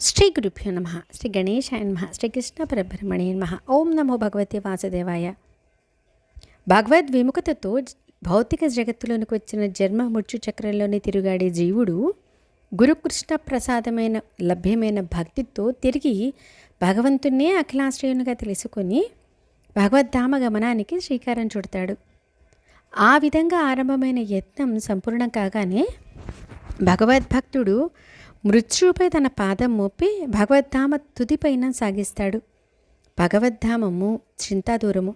శ్రీ గురుభ్యో నమ శ్రీ గణేశాయ నమ శ్రీకృష్ణ పరబ్రహ్మణే నమ. ఓం నమో భగవతే వాసుదేవాయ. భగవద్ విముఖతతో భౌతిక జగత్తులోనికి వచ్చిన జన్మ మృత్యు చక్రంలోని తిరుగాడే జీవుడు గురుకృష్ణ ప్రసాదమైన లభ్యమైన భక్తితో తిరిగి భగవంతున్నే అఖిలాశ్రయునిగా తెలుసుకొని భగవద్ధామ గమనానికి శ్రీకారం చుడతాడు. ఆ విధంగా ఆరంభమైన యత్నం సంపూర్ణం కాగానే భగవద్భక్తుడు మృత్యుపై తన పాదం మోపి భగవద్ధామ తుదిపైన సాగిస్తాడు. భగవద్ధామము చింతాదూరము.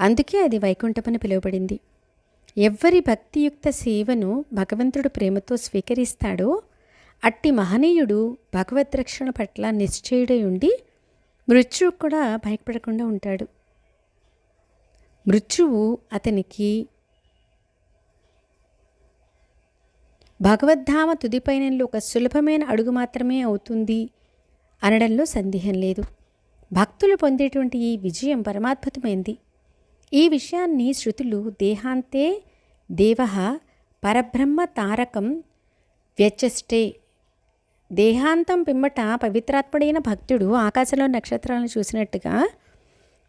అందుకే అది వైకుంఠమని పిలువబడింది. ఎవ్వరి భక్తియుక్త సేవను భగవంతుడు ప్రేమతో స్వీకరిస్తాడో అట్టి మహనీయుడు భగవద్రక్షణ పట్ల నిశ్చయుడై ఉండి మృత్యువు కూడా భయపడకుండా ఉంటాడు. మృత్యువు అతనికి భగవద్ధామ తుదిపైనంలో ఒక సులభమైన అడుగు మాత్రమే అవుతుంది అనడంలో సందేహం లేదు. భక్తులు పొందేటువంటి ఈ విజయం పరమాద్భుతమైంది. ఈ విషయాన్ని శృతులు దేహాంతే దేవ పరబ్రహ్మ తారకం వ్యచష్టే దేహాంతం పిమ్మట పవిత్రాత్ముడైన భక్తుడు ఆకాశంలో నక్షత్రాలను చూసినట్టుగా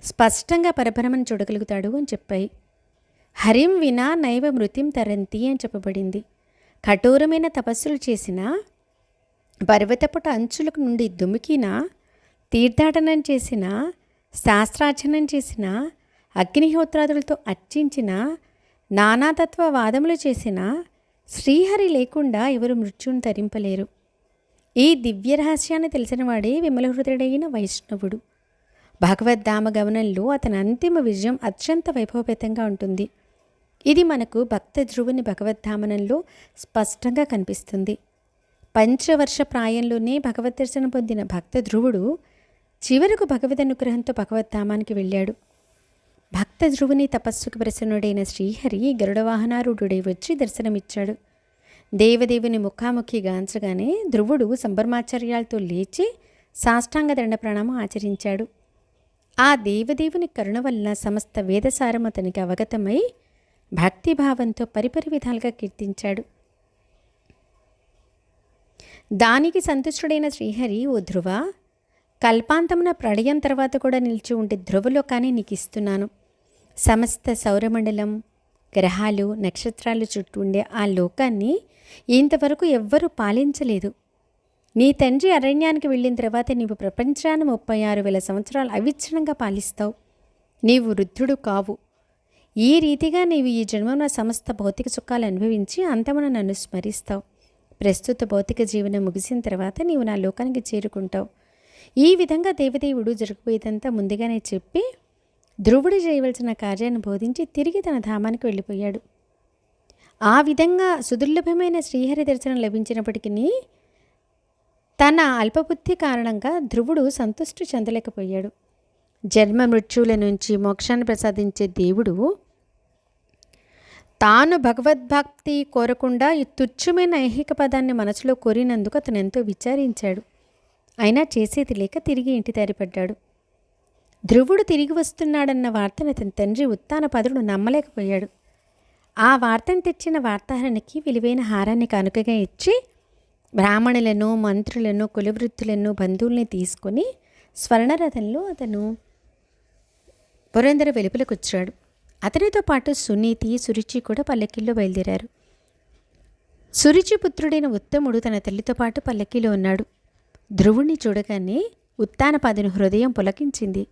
స్పష్టంగా పరబ్రహ్మను చూడగలుగుతాడు అని చెప్పాయి. హరిం వినా నైవ మృతిం తరంతి అని చెప్పబడింది. కఠోరమైన తపస్సులు చేసిన పర్వతపుట అంచులకు నుండి దుమికిన తీర్థాటనం చేసిన శాస్త్రార్చనం చేసిన అగ్నిహోత్రాదులతో అర్చించిన నానాతత్వ వాదములు చేసిన శ్రీహరి లేకుండా ఎవరు మృత్యుని తరింపలేరు ఈ దివ్య రహస్యాన్ని తెలిసినవాడే విమలహృదయుడైన వైష్ణవుడు. భగవద్ధామ గమనంలో అతని అంతిమ విజయం అత్యంత వైభవపేతంగా ఉంటుంది. ఇది మనకు భక్త ధ్రువుని భగవద్ధామనంలో స్పష్టంగా కనిపిస్తుంది. పంచవర్ష ప్రాయంలోనే భగవద్ దర్శనం పొందిన భక్త ధ్రువుడు చివరకు భగవద్ అనుగ్రహంతో భగవద్ధామానికి వెళ్ళాడు. భక్త ధ్రువుని తపస్సుకు ప్రసన్నుడైన శ్రీహరి గరుడవాహనారూఢుడై వచ్చి దర్శనమిచ్చాడు. దేవదేవుని ముఖాముఖి గాంచగానే ధ్రువుడు సంబర్మాచర్యాలతో లేచి సాష్టాంగ దండ ప్రణామం ఆచరించాడు. ఆ దేవదేవుని కరుణ వల్ల సమస్త వేదసారం అతనికి అవగతమై భక్తిభావంతో పరిపరి విధాలుగా కీర్తించాడు. దానికి సంతుష్టుడైన శ్రీహరి ఓ ధ్రువ కల్పాంతమున ప్రళయం తర్వాత కూడా నిలిచి ఉండే ధ్రువలోకాన్ని నీకు ఇస్తున్నాను. సమస్త సౌరమండలం గ్రహాలు నక్షత్రాలు చుట్టూ ఉండే ఆ లోకాన్ని ఇంతవరకు ఎవ్వరూ పాలించలేదు. నీ తండ్రి అరణ్యానికి వెళ్ళిన తర్వాత నీవు ప్రపంచాన్ని ముప్పై ఆరు వేల సంవత్సరాలు అవిచ్ఛిన్నంగా పాలిస్తావు. నీవు వృద్ధుడు కావు. ఈ రీతిగా నీవు ఈ జన్మన సమస్త భౌతిక సుఖాలు అనుభవించి అంతమున నన్ను స్మరిస్తావు. ప్రస్తుత భౌతిక జీవనం ముగిసిన తర్వాత నీవు నా లోకానికి చేరుకుంటావు. ఈ విధంగా దేవదేవుడు జరగబోయేదంతా ముందుగానే చెప్పి ధ్రువుడు చేయవలసిన కార్యాన్ని బోధించి తిరిగి తన ధామానికి వెళ్ళిపోయాడు. ఆ విధంగా సుదుర్లభమైన శ్రీహరి దర్శనం లభించినప్పటికీ తన అల్పబుద్ధి కారణంగా ధ్రువుడు సంతుష్టి చెందలేకపోయాడు. జన్మ మృత్యువుల నుంచి మోక్షాన్ని ప్రసాదించే దేవుడు తాను భగవద్భక్తి కోరకుండా ఈ తుచ్చమైన ఐహిక పదాన్ని మనసులో కోరినందుకు అతను ఎంతో విచారించాడు. అయినా చేసేది లేక తిరిగి ఇంటి దారిపడ్డాడు ధ్రువుడు తిరిగి వస్తున్నాడన్న వార్తను అతని తండ్రి ఉత్తాన పదుడు నమ్మలేకపోయాడు. ఆ వార్తను తెచ్చిన వార్తాహరణకి విలువైన హారాన్ని కానుకగా ఇచ్చి బ్రాహ్మణులను మంత్రులను కులవృత్తులను బంధువుల్ని తీసుకొని స్వర్ణరథంలో అతను పురందర వెలుపలకు వచ్చాడు అతనితో పాటు సునీతి సురుచి కూడా పల్లకీల్లో బయలుదేరారు. సురుచి పుత్రుడైన ఉత్తముడు తన తల్లితో పాటు పల్లకీలో ఉన్నాడు. ధ్రువుణ్ణి చూడగానే ఉత్తానపాదుని హృదయం పులకించింది.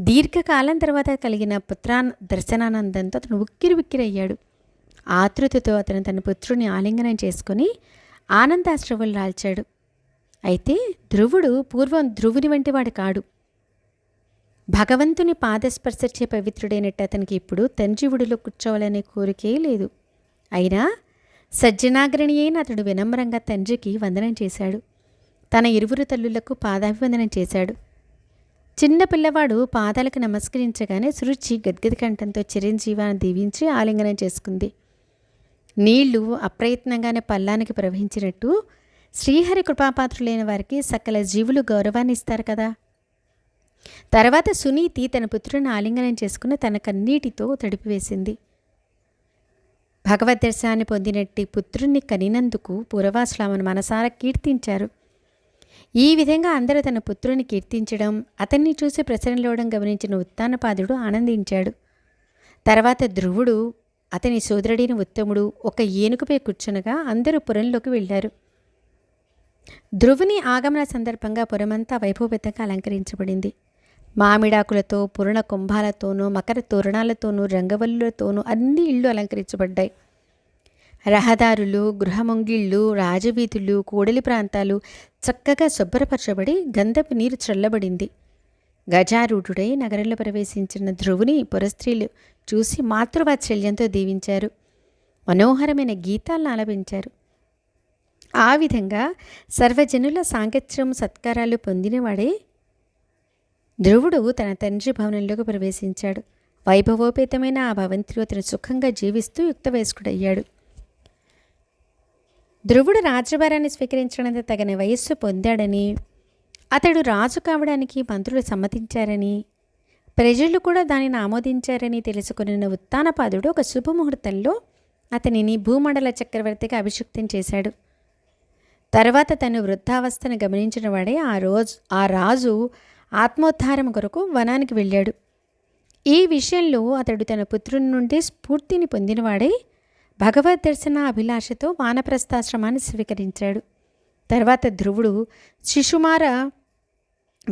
దీర్ఘకాలం తర్వాత కలిగిన పుత్రా దర్శనానందంతో అతను ఉక్కిరి ఉక్కిరయ్యాడు ఆతృతతో అతను తన పుత్రుని ఆలింగనం చేసుకుని ఆనందాశ్రవులు రాల్చాడు. అయితే ధ్రువుడు పూర్వం ధ్రువుని వంటి వాడు కాడు. భగవంతుని పాదస్పర్శచే పవిత్రుడైనట్టు అతనికి ఇప్పుడు తండ్రివుడిలో కూర్చోవాలనే కోరికే లేదు. అయినా సజ్జనాగ్రణి అయిన అతడు వినమ్రంగా తండ్రికి వందనం చేశాడు. తన ఇరువురు తల్లులకు పాదాభివందనం చేశాడు. చిన్న పిల్లవాడు పాదాలకు నమస్కరించగానే సురుచి గద్గద కంఠంతో చిరంజీవాన్ని దీవించి ఆలింగనం చేసుకుంది. నీళ్ళు అప్రయత్నంగానే పల్లానికి ప్రవహించినట్టు శ్రీహరి కృపాపాత్రులైన వారికి సకల జీవులు గౌరవాన్ని ఇస్తారు కదా. తర్వాత సునీతి తన పుత్రుని ఆలింగనం చేసుకుని తన కన్నీటితో తడిపివేసింది. భగవద్ దర్శనాన్ని పొందినట్టి పుత్రుణ్ణి కనినందుకు పురవాసులు ఆమెను మనసారా కీర్తించారు. ఈ విధంగా అందరూ తన పుత్రుని కీర్తించడం అతన్ని చూసి ప్రసన్నలోవడం గమనించిన ఉత్తానపాదుడు ఆనందించాడు. తర్వాత ధ్రువుడు అతని సోదరుడైన ఉత్తముడు ఒక ఏనుగుపై కూర్చునగా అందరూ పురంలోకి వెళ్ళారు. ధ్రువుని ఆగమన సందర్భంగా పురమంతా వైభవపేతంగా అలంకరించబడింది. మామిడాకులతో పురణ కుంభాలతోనూ మకర తోరణాలతోనూ రంగవల్లులతోనూ అన్ని ఇళ్ళు అలంకరించబడ్డాయి. రహదారులు గృహమొంగిళ్ళు రాజవీధులు కూడలి ప్రాంతాలు చక్కగా శుభ్రపరచబడి గంధపు నీరు చల్లబడింది. గజారూఢుడై నగరంలో ప్రవేశించిన ధ్రువుని పురస్త్రీలు చూసి మాతృవాత్సల్యంతో దీవించారు. మనోహరమైన గీతాలను ఆలపించారు. ఆ విధంగా సర్వజనుల సాంగత్యం సత్కారాలు పొందినవాడే ధ్రువుడు తన తండ్రి భవనంలోకి ప్రవేశించాడు. వైభవోపేతమైన ఆ భవంతిలో అతను సుఖంగా జీవిస్తూ యుక్తవయస్కుడయ్యాడు. ధ్రువుడు రాజభారాన్ని స్వీకరించడానికి తగిన వయస్సు పొందాడని అతడు రాజు కావడానికి మంత్రులు సమ్మతించారని ప్రజలు కూడా దానిని ఆమోదించారని తెలుసుకున్న ఉత్తానపాదుడు ఒక శుభముహూర్తంలో అతనిని భూమండల చక్రవర్తిగా అభిషిక్తం చేశాడు. తర్వాత తను వృద్ధావస్థను గమనించిన వాడే ఆ రోజు ఆ రాజు ఆత్మోద్ధారం కొరకు వనానికి వెళ్ళాడు. ఈ విషయంలో అతడు తన పుత్రుని నుండి స్ఫూర్తిని పొందినవాడై భగవద్ దర్శన అభిలాషతో వానప్రస్థాశ్రమాన్ని స్వీకరించాడు. తర్వాత ధ్రువుడు శిశుమార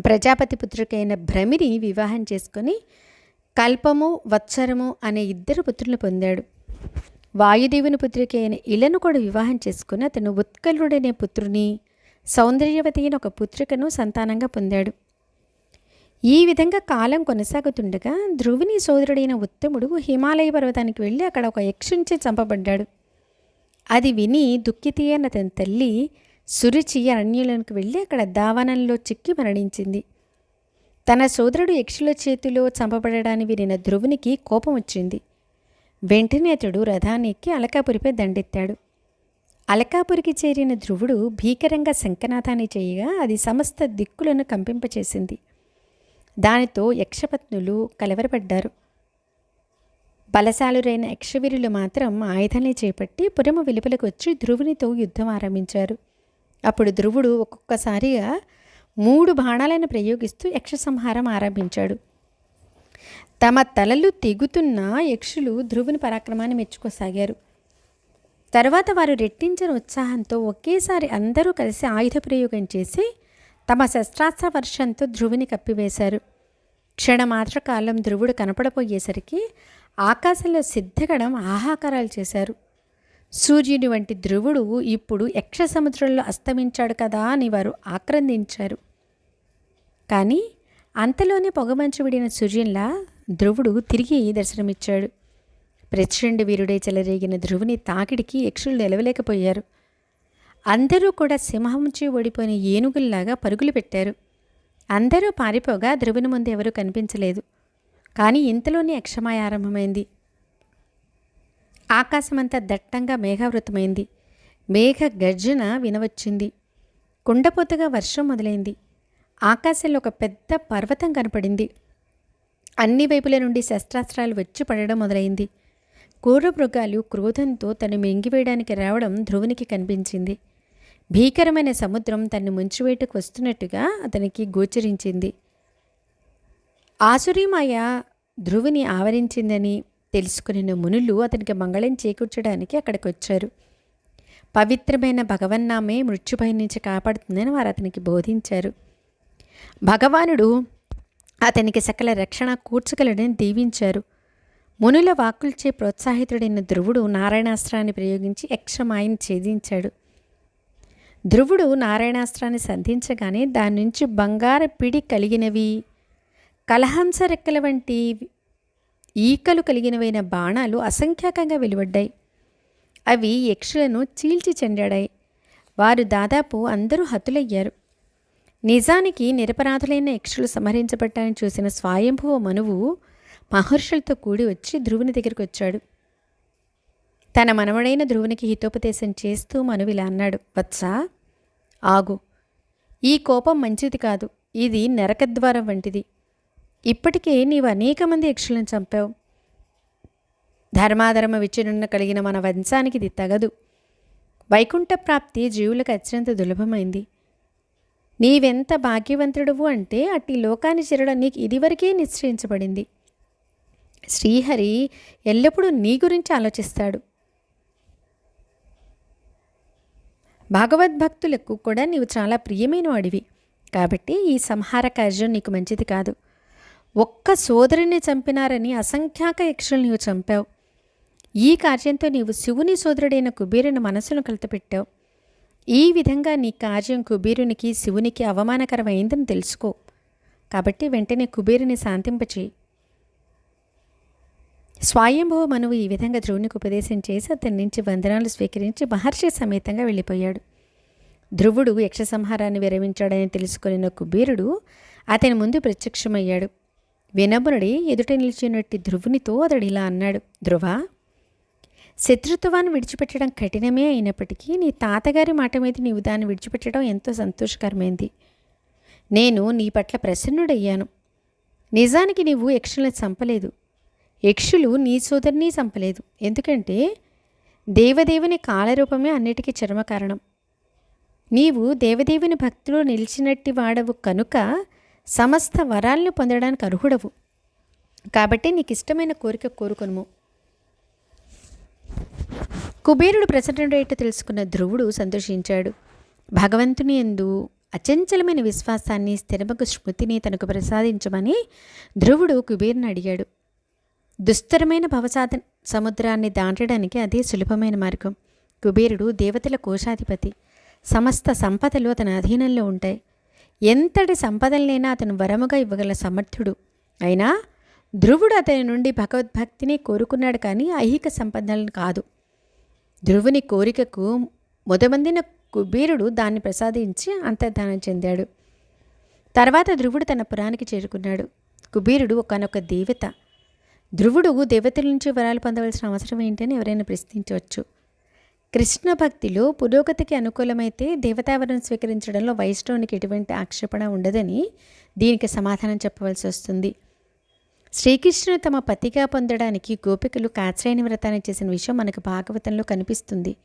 ప్రజాపతి పుత్రికైన భ్రమిని వివాహం చేసుకొని కల్పము వత్సరము అనే ఇద్దరు పుత్రులు పొందాడు. వాయుదేవుని పుత్రిక అయిన ఇలను కూడా వివాహం చేసుకుని అతను ఉత్కలుడనే పుత్రుని సౌందర్యవతి అయిన ఒక పుత్రికను సంతానంగా పొందాడు. ఈ విధంగా కాలం కొనసాగుతుండగా ధ్రువుని సోదరుడైన ఉత్తముడు హిమాలయ పర్వతానికి వెళ్ళి అక్కడ ఒక యక్షుంచి చంపబడ్డాడు. అది విని దుఃఖితి అన్న తన తల్లి సురుచి అరణ్యులకు వెళ్ళి అక్కడ దావనంలో చిక్కి మరణించింది. తన సోదరుడు యక్షుల చేతిలో చంపబడడాన్ని వినిన ధ్రువునికి కోపం వచ్చింది. వెంటనే అతడు రథాన్ని ఎక్కి అలకాపురిపై దండెత్తాడు. అలకాపురికి చేరిన ధ్రువుడు భీకరంగా శంఖనాథాన్ని చేయగా అది సమస్త దిక్కులను కంపింపచేసింది. దానితో యక్షపత్నులు కలవరపడ్డారు. బలశాలురైన యక్షవీరులు మాత్రం ఆయుధాన్ని చేపట్టి పురము వెలుపలకు వచ్చి ధ్రువునితో యుద్ధం ఆరంభించారు. అప్పుడు ధ్రువుడు ఒక్కొక్కసారిగా మూడు బాణాలను ప్రయోగిస్తూ యక్ష సంహారం ఆరంభించాడు. తమ తలలు తెగుతున్న యక్షులు ధ్రువుని పరాక్రమాన్ని మెచ్చుకోసాగారు. తర్వాత వారు రెట్టించిన ఉత్సాహంతో ఒకేసారి అందరూ కలిసి ఆయుధ ప్రయోగం చేసి తమ శస్త్రాస్త్ర వర్షంతో ధ్రువుని కప్పివేశారు. క్షణమాత్ర కాలం ధ్రువుడు కనపడపోయేసరికి ఆకాశంలో సిద్ధగడం ఆహాకారాలు చేశారు. సూర్యుని వంటి ధ్రువుడు ఇప్పుడు యక్ష సముద్రంలో అస్తమించాడు కదా అని వారు ఆక్రందించారు. కానీ అంతలోనే పొగమంచు విడిన సూర్యునిలా ధ్రువుడు తిరిగి దర్శనమిచ్చాడు. ప్రచండ వీరుడే చెలరేగిన ధ్రువుని తాకిడికి యక్షులు నిలవలేకపోయారు. అందరూ కూడా సింహంచి ఓడిపోయిన ఏనుగుల్లాగా పరుగులు పెట్టారు. అందరూ పారిపోగా ధ్రువుని ముందు ఎవరూ కనిపించలేదు. కానీ ఇంతలోనే యక్షమాయ ఆరంభమైంది. ఆకాశమంతా దట్టంగా మేఘావృతమైంది. మేఘ గర్జన వినవచ్చింది. కుండపోతగా వర్షం మొదలైంది. ఆకాశంలో ఒక పెద్ద పర్వతం కనపడింది. అన్ని వైపుల నుండి శస్త్రాస్త్రాలు వచ్చి పడడం మొదలైంది. క్రూరమృగాలు క్రోధంతో తను మింగివేయడానికి రావడం ధ్రువునికి కనిపించింది. భీకరమైన సముద్రం తన్ను ముంచివేటుకు వస్తున్నట్టుగా అతనికి గోచరించింది. ఆసురీమాయ ధ్రువుని ఆవరించిందని తెలుసుకున్న మునులు అతనికి మంగళం చేకూర్చడానికి అక్కడికి వచ్చారు పవిత్రమైన భగవన్నామే మృత్యుభయ నుంచి కాపాడుతుందని వారు అతనికి బోధించారు. భగవానుడు అతనికి సకల రక్షణ కూర్చగలడని దీవించారు. మునుల వాక్కులచే ప్రోత్సాహితుడైన ధ్రువుడు నారాయణాస్త్రాన్ని ప్రయోగించి యక్షమాయను ఛేదించాడు. ధ్రువుడు నారాయణాస్త్రాన్ని సంధించగానే దాని నుంచి బంగార పిడి కలిగినవి కలహంస రెక్కల వంటి ఈకలు కలిగినవైన బాణాలు అసంఖ్యాకంగా వెలువడ్డాయి. అవి యక్షులను చీల్చి చెండాడాయి. వారు దాదాపు అందరూ హతులయ్యారు. నిజానికి నిరపరాధులైన యక్షులు సంహరించబట్టాలని చూసిన స్వయంభువ మనువు మహర్షులతో కూడి వచ్చి ధ్రువుని దగ్గరికి వచ్చాడు. తన మనవడైన ధ్రువునికి హితోపదేశం చేస్తూ మనువిలా అన్నాడు వత్సా ఆగు. ఈ కోపం మంచిది కాదు. ఇది నరకద్వారం వంటిది. ఇప్పటికే నీవు అనేక మంది యక్షులను చంపావు. ధర్మాధర్మ విచ్ఛిన్న కలిగిన మన వంశానికి ఇది తగదు. వైకుంఠ ప్రాప్తి జీవులకు అత్యంత దులభమైంది. నీవెంత భాగ్యవంతుడువు అంటే అట్టి లోకాన్ని చేరడం నీకు ఇదివరకే నిశ్చయించబడింది. శ్రీహరి ఎల్లప్పుడూ నీ గురించి ఆలోచిస్తాడు. భగవద్భక్తులకు కూడా నీవు చాలా ప్రియమైన వాడివి కాబట్టి ఈ సంహార కార్యం నీకు మంచిది కాదు. ఒక్క సోదరుని చంపినారని అసంఖ్యాక యక్షులు నీవు చంపావు. ఈ కార్యంతో నీవు శివుని సోదరుడైన కుబీరుని మనసును కలతపెట్టావు. ఈ విధంగా నీ కార్యం కుబీరునికి శివునికి అవమానకరమైందని తెలుసుకో. కాబట్టి వెంటనే కుబీరుని శాంతింపచేయి. స్వయంభవ మనువు ఈ విధంగా ధ్రువునికి ఉపదేశం చేసి అతని నుంచి వందనాలు స్వీకరించి మహర్షి సమేతంగా వెళ్ళిపోయాడు. ధ్రువుడు యక్ష సంహారాన్ని విరమించాడని తెలుసుకున్న కుబేరుడు అతని ముందు ప్రత్యక్షమయ్యాడు. వినమ్రుడి ఎదుట నిలిచినట్టి ధ్రువునితో అతడు ఇలా అన్నాడు ధ్రువ శత్రుత్వాన్ని విడిచిపెట్టడం కఠినమే అయినప్పటికీ నీ తాతగారి మాట మీద నీవు దాన్ని విడిచిపెట్టడం ఎంతో సంతోషకరమైంది. నేను నీ పట్ల ప్రసన్నుడయ్యాను. నిజానికి నీవు యక్షులను చంపలేదు. యక్షులు నీ సోదరిని చంపలేదు. ఎందుకంటే దేవదేవుని కాలరూపమే అన్నిటికీ చర్మ కారణం. నీవు దేవదేవుని భక్తిలో నిలిచినట్టి వాడవు కనుక సమస్త వరాలను పొందడానికి అర్హుడవు. కాబట్టి నీకు ఇష్టమైన కోరిక కోరుకొనుము. కుబేరుడు ప్రసన్నుడైట తెలుసుకున్న ధ్రువుడు సంతోషించాడు. భగవంతుని ఎందు అచంచలమైన విశ్వాసాన్ని స్థిరమగు స్మృతిని తనకు ప్రసాదించమని ధ్రువుడు కుబేరుని అడిగాడు. దుస్తరమైన భవసాధ సముద్రాన్ని దాటడానికి అదే సులభమైన మార్గం. కుబేరుడు దేవతల కోశాధిపతి. సమస్త సంపదలు అతని అధీనంలో ఉంటాయి. ఎంతటి సంపదలనైనా అతను వరముగా ఇవ్వగల సమర్థుడు. అయినా ధ్రువుడు అతని నుండి భగవద్భక్తిని కోరుకున్నాడు కానీ ఐహిక సంపదలను కాదు. ధ్రువుని కోరికకు మొదమందిన కుబేరుడు దాన్ని ప్రసాదించి అంతర్ధానం చెందాడు. తర్వాత ధ్రువుడు తన పురానికి చేరుకున్నాడు. కుబేరుడు ఒకనొక దేవత. ధ్రువుడు దేవతల నుంచి వరాలు పొందవలసిన అవసరం ఏంటని ఎవరైనా ప్రశ్నించవచ్చు. కృష్ణ భక్తిలో పురోగతికి అనుకూలమైతే దేవతావరణం స్వీకరించడంలో వైష్ణవునికి ఎటువంటి ఆక్షేపణ ఉండదని దీనికి సమాధానం చెప్పవలసి వస్తుంది. శ్రీకృష్ణుడు తమ పతిగా పొందడానికి గోపికలు కాత్రాయని వ్రతాన్ని చేసిన విషయం మనకు భాగవతంలో కనిపిస్తుంది.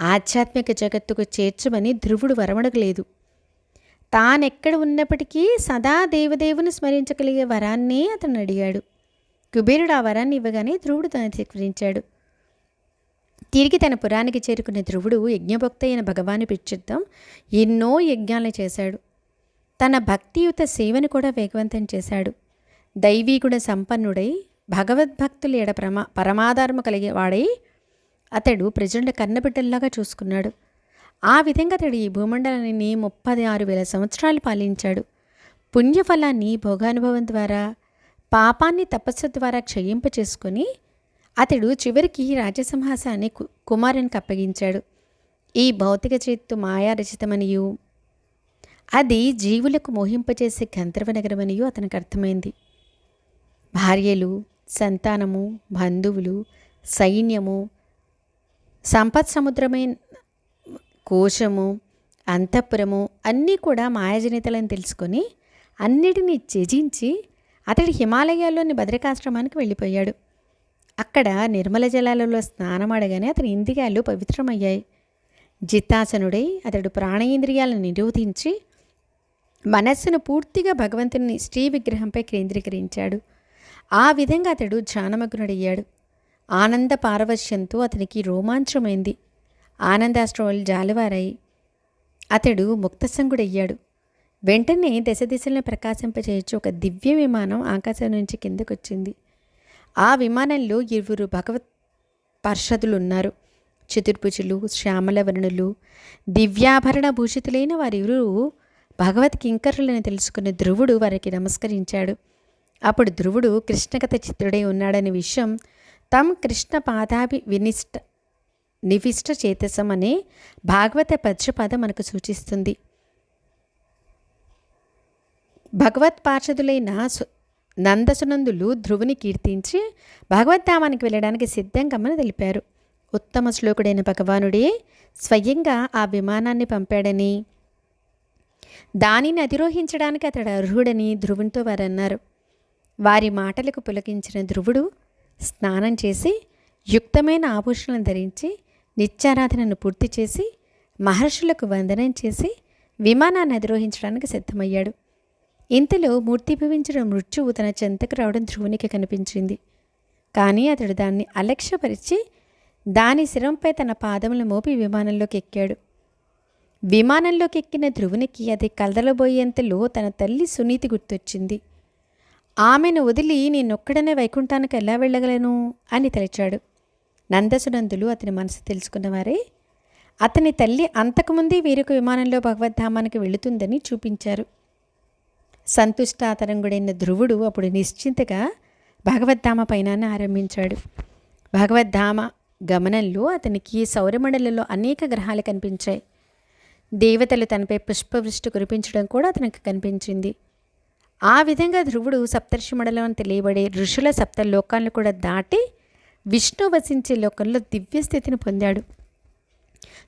ఆధ్యాత్మిక జగత్తుకు చేర్చమని ధ్రువుడు వరమడగలేదు. తానెక్కడ ఉన్నప్పటికీ సదా దేవదేవుని స్మరించగలిగే వరాన్నే అతను అడిగాడు. కుబేరుడు ఆ వరాన్ని ఇవ్వగానే ధ్రువుడు తన స్వీకరించాడు. తిరిగి తన పురానికి చేరుకున్న ధ్రువుడు యజ్ఞభక్త అయిన భగవాను పిచ్చిద్దాం ఎన్నో యజ్ఞాలను చేశాడు. తన భక్తియుత సేవను కూడా వేగవంతం చేశాడు. దైవీగుణ సంపన్నుడై భగవద్భక్తులు ఎడ ప్రమా పరమాధారము కలిగే వాడై అతడు ప్రజలను కన్నబిడ్డల్లాగా చూసుకున్నాడు. ఆ విధంగా అతడు ఈ భూమండలాన్ని ముప్పది ఆరు వేల సంవత్సరాలు పాలించాడు. పుణ్యఫలాన్ని భోగానుభవం ద్వారా పాపాన్ని తపస్సు ద్వారా క్షయింప చేసుకొని అతడు చివరికి రాజసింహాసాన్ని కుమారునికి అప్పగించాడు. ఈ భౌతిక చేత్తు మాయారచితమనియు. అది జీవులకు మోహింపచేసే గంధర్వ నగరమనియు అతనికి అర్థమైంది. భార్యలు సంతానము బంధువులు సైన్యము సంపత్ సముద్రమైన కోశము అంతఃపురము అన్నీ కూడా మాయాజనితలని తెలుసుకొని అన్నిటినీ త్యజించి అతడు హిమాలయాల్లోని బద్రికాశ్రమానికి వెళ్ళిపోయాడు. అక్కడ నిర్మల జలాలలో స్నానమాడగానే అతని ఇంద్రియాలు పవిత్రమయ్యాయి. జిత్తాసనుడై అతడు ప్రాణేంద్రియాలను నిరోధించి మనస్సును పూర్తిగా భగవంతుని శ్రీ విగ్రహంపై కేంద్రీకరించాడు. ఆ విధంగా అతడు ధ్యానమగ్నుడయ్యాడు. ఆనంద పారవశ్యంతో అతనికి రోమాంచమైంది. ఆనందాశ్రవాలు జాలువారాయి. అతడు ముక్తసంగుడయ్యాడు. వెంటనే దశ దిశలను ప్రకాశింపచేయచ్చు ఒక దివ్య విమానం ఆకాశం నుంచి కిందకొచ్చింది. ఆ విమానంలో ఇరువురు భగవత్ పర్షదులు ఉన్నారు చతుర్భుజులు శ్యామలవర్ణులు దివ్యాభరణ భూషితులైన వారిరువురు భగవత్ కింకరులను తెలుసుకున్న ధ్రువుడు వారికి నమస్కరించాడు. అప్పుడు ధ్రువుడు కృష్ణకథ చిత్రుడై ఉన్నాడనే విషయం తమ్ కృష్ణ పాదాభి వినిష్ట నివిష్ట చేతసం అనే భాగవత పద్యపద మనకు సూచిస్తుంది. భగవత్ పార్షదులైన నందసునందులు ధ్రువుని కీర్తించి భగవద్ధామానికి వెళ్ళడానికి సిద్ధంగమని తెలిపారు. ఉత్తమ శ్లోకుడైన భగవానుడే స్వయంగా ఆ విమానాన్ని పంపాడని దానిని అధిరోహించడానికి అతడు అర్హుడని ధ్రువునితో వారన్నారు వారి మాటలకు పులకించిన ధ్రువుడు స్నానం చేసి యుక్తమైన ఆభూషణలను ధరించి నిత్యారాధనను పూర్తి చేసి మహర్షులకు వందనం చేసి విమానాన్ని అధిరోహించడానికి సిద్ధమయ్యాడు. ఇంతలో మూర్తిభవించిన మృత్యువు తన చెంతకు రావడం ధ్రువునికి కనిపించింది. కానీ అతడు దాన్ని అలక్ష్యపరిచి దాని శిరంపై తన పాదములు మోపి విమానంలోకి ఎక్కాడు. విమానంలోకి ఎక్కిన ధ్రువునికి అది కలదలబోయేంతలో తన తల్లి సునీతి గుర్తొచ్చింది. ఆమెను వదిలి నేనొక్కడనే వైకుంఠానికి ఎలా వెళ్ళగలను? అని తలిచాడు. నందసునందులు అతని మనసు తెలుసుకున్నవారే అతని తల్లి అంతకుముందే వేరొక విమానంలో భగవద్ధామానికి వెళుతుందని చూపించారు. సంతుష్టాతరంగుడైన ధ్రువుడు అప్పుడు నిశ్చింతగా భగవద్ధామ పైన ఆరంభించాడు. భగవద్ధామ గమనంలో అతనికి సౌరమండలంలో అనేక గ్రహాలు కనిపించాయి. దేవతలు తనపై పుష్పవృష్టి కురిపించడం కూడా అతనికి కనిపించింది. ఆ విధంగా ధ్రువుడు సప్తర్షి మండలం అని తెలియబడే ఋషుల సప్త లోకాలను కూడా దాటి విష్ణు వసించే లోకంలో దివ్యస్థితిని పొందాడు.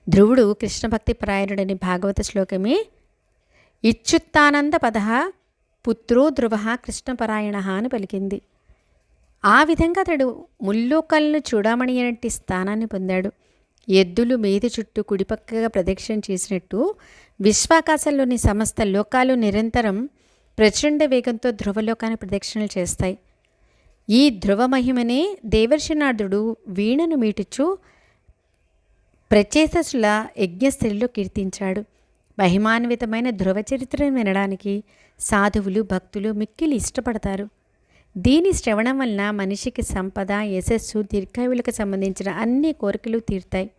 ధ్రువుడు కృష్ణభక్తి పరాయణుడని భాగవత శ్లోకమే ఇచ్చుత్తానంద పద పుత్రో ధ్రువ కృష్ణపరాయణ అని పలికింది. ఆ విధంగా అతడు ముల్లోకల్ను చూడమణి అనేటి స్థానాన్ని పొందాడు. ఎద్దులు మేది చుట్టూ కుడిపక్కగా ప్రదక్షిణ చేసినట్టు విశ్వాకాశంలోని సమస్త లోకాలు నిరంతరం ప్రచండ వేగంతో ధ్రువలోకాన్ని ప్రదక్షిణలు చేస్తాయి. ఈ ధ్రువ మహిమనే దేవర్షినాథుడు వీణను మీటిచ్చు ప్రచేతసుల యజ్ఞస్థలిలో కీర్తించాడు. మహిమాన్వితమైన ధ్రువ చరిత్రను వినడానికి సాధువులు భక్తులు మిక్కిలి ఇష్టపడతారు. దీని శ్రవణం వలన మనిషికి సంపద యశస్సు దీర్ఘాయువులకు సంబంధించిన అన్ని కోరికలు తీరుతాయి.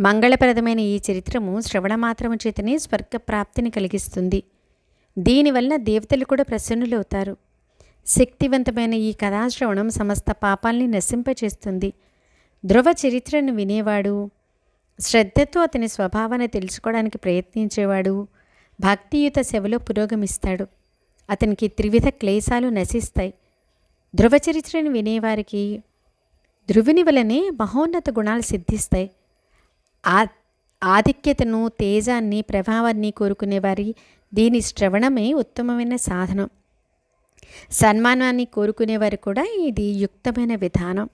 మంగళప్రదమైన ఈ చరిత్రము శ్రవణ మాత్రము చేతనే స్వర్గ ప్రాప్తిని కలిగిస్తుంది దీనివల్ల దేవతలు కూడా ప్రసన్నులవుతారు. శక్తివంతమైన ఈ కథాశ్రవణం సమస్త పాపాల్ని నశింపచేస్తుంది. ధ్రువ చరిత్రను వినేవాడు శ్రద్ధతో అతని స్వభావాన్ని తెలుసుకోవడానికి ప్రయత్నించేవాడు భక్తియుత సేవలో పురోగమిస్తాడు. అతనికి త్రివిధ క్లేశాలు నశిస్తాయి. ధ్రువ చరిత్రను వినేవారికి ధ్రువుని వలనే మహోన్నత గుణాలు సిద్ధిస్తాయి. ఆ ఆధిక్యతను తేజాన్ని ప్రభావాన్ని కోరుకునేవారి దీని శ్రవణమే ఉత్తమమైన సాధనం. సన్మానాన్ని కోరుకునేవారు కూడా ఇది యుక్తమైన విధానం.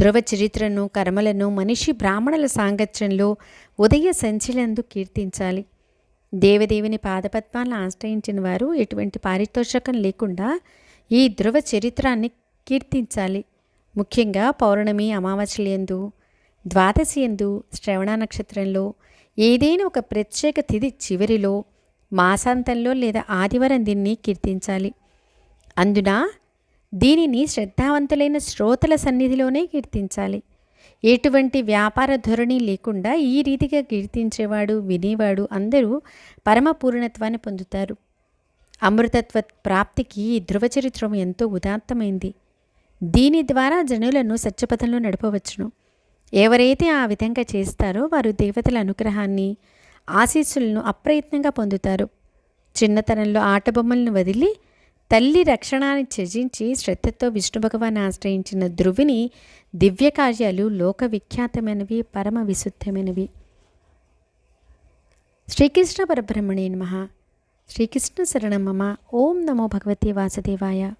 ధ్రువ చరిత్రను కర్మలను మనిషి బ్రాహ్మణుల సాంగత్యంలో ఉదయ సంచిలందు కీర్తించాలి. దేవదేవిని పాదపద్మాలను ఆశ్రయించిన వారు ఎటువంటి పారితోషకం లేకుండా ఈ ధ్రువ చరిత్రాన్ని కీర్తించాలి. ముఖ్యంగా పౌర్ణమి అమావాస్యలందు ద్వాదశి ఎందు శ్రవణ నక్షత్రంలో ఏదైనా ఒక ప్రత్యేక తిథి చివరిలో మాసాంతంలో లేదా ఆదివారం దీన్ని కీర్తించాలి. అందున దీనిని శ్రద్ధావంతులైన శ్రోతల సన్నిధిలోనే కీర్తించాలి. ఎటువంటి వ్యాపార ధోరణి లేకుండా ఈ రీతిగా కీర్తించేవాడు వినేవాడు అందరూ పరమ పూర్ణత్వాన్ని పొందుతారు. అమృతత్వ ప్రాప్తికి ఈ ధృవచరిత్రం ఎంతో ఉదాత్తమైంది. దీని ద్వారా జనులను సత్యపథంలో నడపవచ్చును. ఎవరైతే ఆ విధంగా చేస్తారో వారు దేవతల అనుగ్రహాన్ని ఆశీస్సులను అప్రయత్నంగా పొందుతారు. చిన్నతనంలో ఆటబొమ్మలను వదిలి తల్లి రక్షణాన్ని త్యజించి శ్రద్ధతో విష్ణు భగవాన్ ఆశ్రయించిన ధ్రువిని దివ్య కార్యాలు లోక విఖ్యాతమైనవి పరమ విశుద్ధమైనవి. శ్రీకృష్ణ పరబ్రహ్మణే నమ. శ్రీకృష్ణ శరణమమ ఓం నమో భగవతి వాసుదేవాయ.